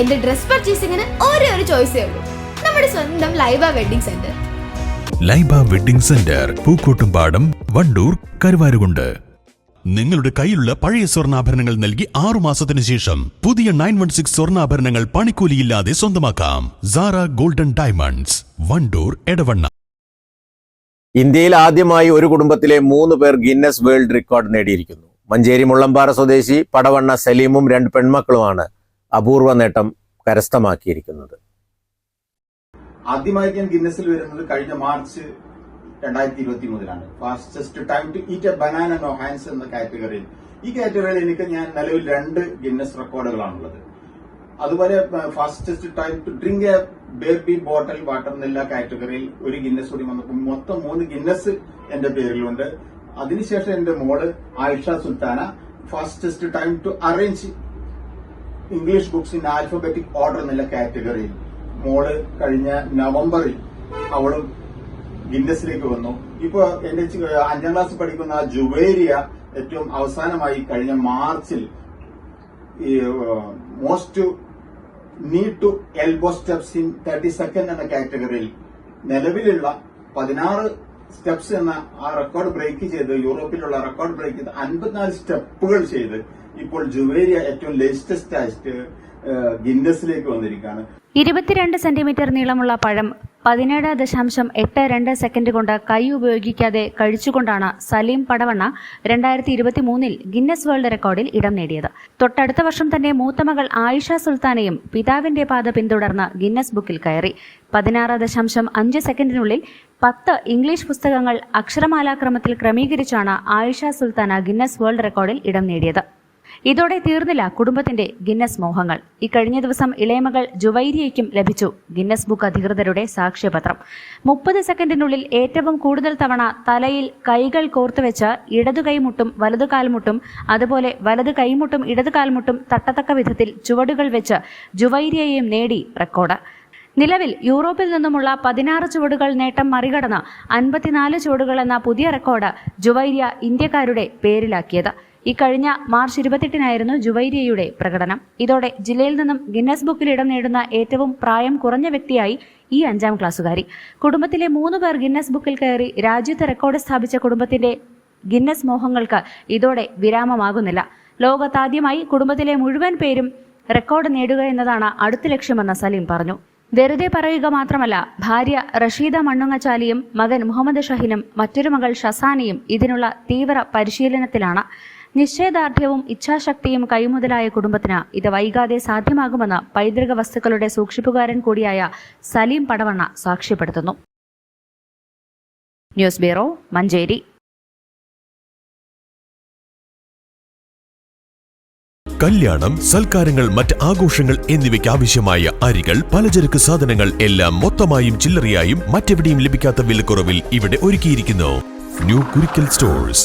എന്റെ ഡ്രസ് പർച്ചേസിംഗിന് ഒരേ ഒരു ചോയ്സേ ഉള്ളൂ. നമ്മുടെ സ്വന്തം Laiba wedding centre. Laiba wedding centre Pookkottumpadam Wandoor Karuvarakundu. നിങ്ങളുടെ കയ്യിലുള്ള പഴയ സ്വർണാഭരണങ്ങൾ നൽകി ആറു മാസത്തിന് ശേഷം പുതിയ നയൻ വൺ സിക്സ് സ്വർണാഭരണങ്ങൾ പണിക്കൂലിയില്ലാതെ സ്വന്തമാക്കാം. Sara golden diamonds Wandoor Edavanna. ഇന്ത്യയിൽ ആദ്യമായി ഒരു കുടുംബത്തിലെ മൂന്ന് പേർ ഗിന്നസ് വേൾഡ് റെക്കോർഡ് നേടിയിരിക്കുന്നു. മഞ്ചേരി മുള്ളമ്പാറ സ്വദേശി പടവണ്ണ സലീമും രണ്ട് പെൺമക്കളുമാണ്. അപൂർവ നേട്ടം കരസ്ഥമാക്കിയിരിക്കുന്നത്. ആദ്യമായി ഞാൻ ഗിന്നസിൽ വരുന്നത് കഴിഞ്ഞ മാർച്ച് രണ്ടായിരത്തി ഇരുപത്തി മൂന്നിലാണ് fastest time to eat a banana no hands എന്ന കാറ്റഗറിയിൽ ഈ കാറ്റഗറിയിൽ എനിക്ക് ഞാൻ നിലവിൽ രണ്ട് ഗിന്നസ് റെക്കോർഡുകളാണുള്ളത്. അതുപോലെ fastest time to drink a baby bottle water എന്നുള്ള കാറ്റഗറിയിൽ ഒരു ഗിന്നസ് കൂടി വന്നപ്പോൾ മൊത്തം മൂന്ന് ഗിന്നസ് എന്റെ പേരിലുണ്ട്. അതിനുശേഷം എന്റെ മോൾ Ayisha Sultana fastest time to arrange English books alphabetic order എന്നുള്ള കാറ്റഗറിയിൽ മോൾ കഴിഞ്ഞ നവംബറിൽ അവളും ഗിന്നസിലേക്ക് വന്നു. ഇപ്പൊ എന്റെ അഞ്ചാം ക്ലാസ് പഠിക്കുന്ന ജുവേരിയ ഏറ്റവും അവസാനമായി കഴിഞ്ഞ മാർച്ചിൽ ഈ most knee to elbow steps in thirty second എന്ന കാറ്റഗറിയിൽ നിലവിലുള്ള പതിനാറ് സ്റ്റെപ്സ് എന്ന ആ റെക്കോർഡ് ബ്രേക്ക് ചെയ്ത് യൂറോപ്പിലുള്ള റെക്കോർഡ് ബ്രേക്ക് ചെയ്ത് അൻപത്തിനാല് സ്റ്റെപ്പുകൾ ചെയ്ത് ഇപ്പോൾ ജുവേരിയ ഏറ്റവും ലേറ്റസ്റ്റ് ആയിട്ട് ഗിന്നസിലേക്ക് വന്നിരിക്കുകയാണ്. ഇരുപത്തിരണ്ട് സെന്റിമീറ്റർ നീളമുള്ള പഴം പതിനേഴ് ദശാംശം എട്ട് രണ്ട് സെക്കൻഡ് കൊണ്ട് കൈ ഉപയോഗിക്കാതെ കഴിച്ചുകൊണ്ടാണ് സലീം പടവണ്ണ രണ്ടായിരത്തി ഇരുപത്തി മൂന്നിൽ ഗിന്നസ് വേൾഡ് റെക്കോർഡിൽ ഇടം നേടിയത്. തൊട്ടടുത്ത വർഷം തന്നെ മൂത്തമകൾ ആയിഷ സുൽത്താനയും പിതാവിന്റെ പാത പിന്തുടർന്ന് ഗിന്നസ് ബുക്കിൽ കയറി. പതിനാറ് ദശാംശം അഞ്ച് സെക്കൻഡിനുള്ളിൽ പത്ത് ഇംഗ്ലീഷ് പുസ്തകങ്ങൾ അക്ഷരമാലാക്രമത്തിൽ ക്രമീകരിച്ചാണ് ആയിഷ സുൽത്താന ഗിന്നസ് വേൾഡ് റെക്കോർഡിൽ ഇടം നേടിയത്. ഇതോടെ തീർന്നില്ല കുടുംബത്തിന്റെ ഗിന്നസ് മോഹങ്ങൾ. ഇക്കഴിഞ്ഞ ദിവസം ഇളയമകൾ ജുവൈരിയയ്ക്കും ലഭിച്ചു ഗിന്നസ് ബുക്ക് അധികൃതരുടെ സാക്ഷ്യപത്രം. മുപ്പത് സെക്കൻഡിനുള്ളിൽ ഏറ്റവും കൂടുതൽ തവണ തലയിൽ കൈകൾ കോർത്തുവെച്ച് ഇടതു കൈമുട്ടും വലതു കാൽമുട്ടും അതുപോലെ വലതു കൈമുട്ടും ഇടതു കാൽമുട്ടും തട്ടത്തക്ക വിധത്തിൽ ചുവടുകൾ വെച്ച് ജുവൈരിയയും നേടി റെക്കോർഡ്. നിലവിൽ യൂറോപ്പിൽ നിന്നുമുള്ള പതിനാറ് ചുവടുകൾ നേട്ടം മറികടന്ന് അൻപത്തിനാല് ചുവടുകൾ എന്ന പുതിയ റെക്കോർഡ് ജുവൈരിയ ഇന്ത്യക്കാരുടെ പേരിലാക്കിയത്. ഇക്കഴിഞ്ഞ മാർച്ച് ഇരുപത്തെട്ടിനായിരുന്നു ജുവൈരിയയുടെ പ്രകടനം. ഇതോടെ ജില്ലയിൽ നിന്നും ഗിന്നസ് ബുക്കിൽ ഇടം നേടുന്ന ഏറ്റവും പ്രായം കുറഞ്ഞ വ്യക്തിയായി ഈ അഞ്ചാം ക്ലാസ്സുകാരി. കുടുംബത്തിലെ മൂന്ന് പേർ ഗിന്നസ് ബുക്കിൽ കയറി രാജ്യത്ത് റെക്കോർഡ് സ്ഥാപിച്ച കുടുംബത്തിന്റെ ഗിന്നസ് മോഹങ്ങൾക്ക് ഇതോടെ വിരാമമാകുന്നില്ല. ലോകത്താദ്യമായി കുടുംബത്തിലെ മുഴുവൻ പേരും റെക്കോർഡ് നേടുക എന്നതാണ് അടുത്ത ലക്ഷ്യമെന്ന് സലീം പറഞ്ഞു. വെറുതെ പറയുക മാത്രമല്ല ഭാര്യ റഷീദ മണ്ണുങ്ങച്ചാലിയും മകൻ മുഹമ്മദ് ഷഹിനും മറ്റൊരു മകൾ ഷസാനിയും ഇതിനുള്ള തീവ്ര പരിശീലനത്തിലാണ്. നിശ്ചയദാർഢ്യവും ഇച്ഛാശക്തിയും കൈമുതലായ കുടുംബത്തിന് ഇത് വൈകാതെ സാധ്യമാകുമെന്ന് പൈതൃക വസ്തുക്കളുടെ സൂക്ഷിപ്പുകാരൻ കൂടിയായ സലീം പടവണ്ണ സാക്ഷ്യപ്പെടുത്തുന്നു. News bureau Manjeri. കല്യാണം സൽക്കാരങ്ങൾ മറ്റ് ആഘോഷങ്ങൾ എന്നിവയ്ക്ക് ആവശ്യമായ അരികൾ പലചരക്ക് സാധനങ്ങൾ എല്ലാം മൊത്തമായും ചില്ലറയായും മറ്റെവിടെയും ലഭിക്കാത്ത വിലക്കുറവിൽ ഇവിടെ ഒരുക്കിയിരിക്കുന്നു. New Kurikkal stores.